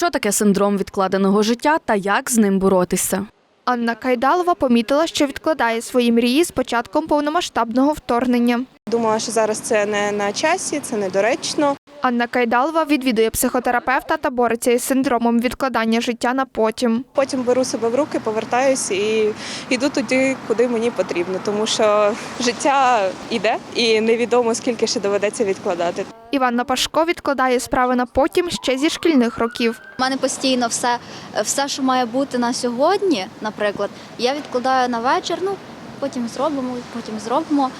Що таке синдром відкладеного життя та як з ним боротися? Анна Кайдалова помітила, що відкладає свої мрії з початком повномасштабного вторгнення. Думала, що зараз це не на часі, це недоречно. Анна Кайдалова відвідує психотерапевта та бореться із синдромом відкладання життя на потім. Потім беру себе в руки, повертаюся і йду туди, куди мені потрібно, тому що життя йде і невідомо скільки ще доведеться відкладати. Іванна Пашко відкладає справи на потім ще зі шкільних років. У мене постійно все, все, що має бути на сьогодні, наприклад, я відкладаю на вечір, ну потім зробимо, потім зробимо.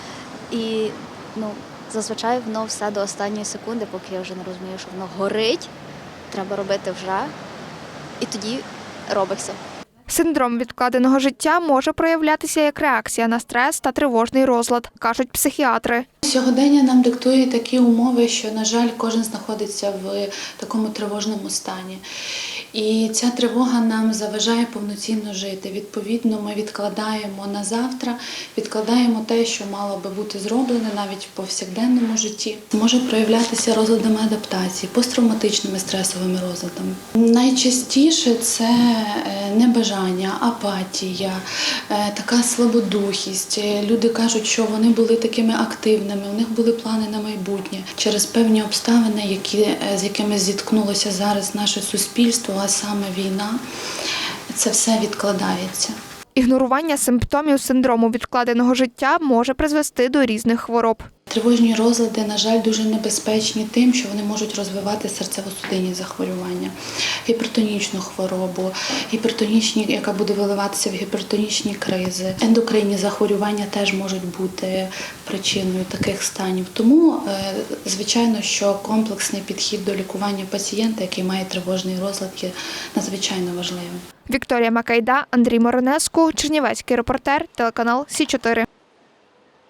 І ну, зазвичай воно все до останньої секунди, поки я вже не розумію, що воно горить. Треба робити вже. І тоді робиться. Синдром відкладеного життя може проявлятися як реакція на стрес та тривожний розлад, кажуть психіатри. Сьогодення нам диктує такі умови, що, на жаль, кожен знаходиться в такому тривожному стані. І ця тривога нам заважає повноцінно жити. Відповідно, ми відкладаємо на завтра, відкладаємо те, що мало би бути зроблене навіть в повсякденному житті. Може проявлятися розладами адаптації, посттравматичними стресовими розладами. Найчастіше це е, небажання, апатія, е, така слабодухість. Е, Люди кажуть, що вони були такими активними, у них були плани на майбутнє через певні обставини, які, з якими зіткнулося зараз наше суспільство, а саме війна. Це все відкладається. Ігнорування симптомів синдрому відкладеного життя може призвести до різних хвороб. Тривожні розлади, на жаль, дуже небезпечні тим, що вони можуть розвивати серцево-судинні захворювання, гіпертонічну хворобу, гіпертонічні, яка буде виливатися в гіпертонічні кризи. Ендокринні захворювання теж можуть бути причиною таких станів. Тому, е, звичайно, що комплексний підхід до лікування пацієнта, який має тривожний розлад, є надзвичайно важливим. Вікторія Макайда, Андрій Моронеску, Чернівецький репортер, телеканал Сі 4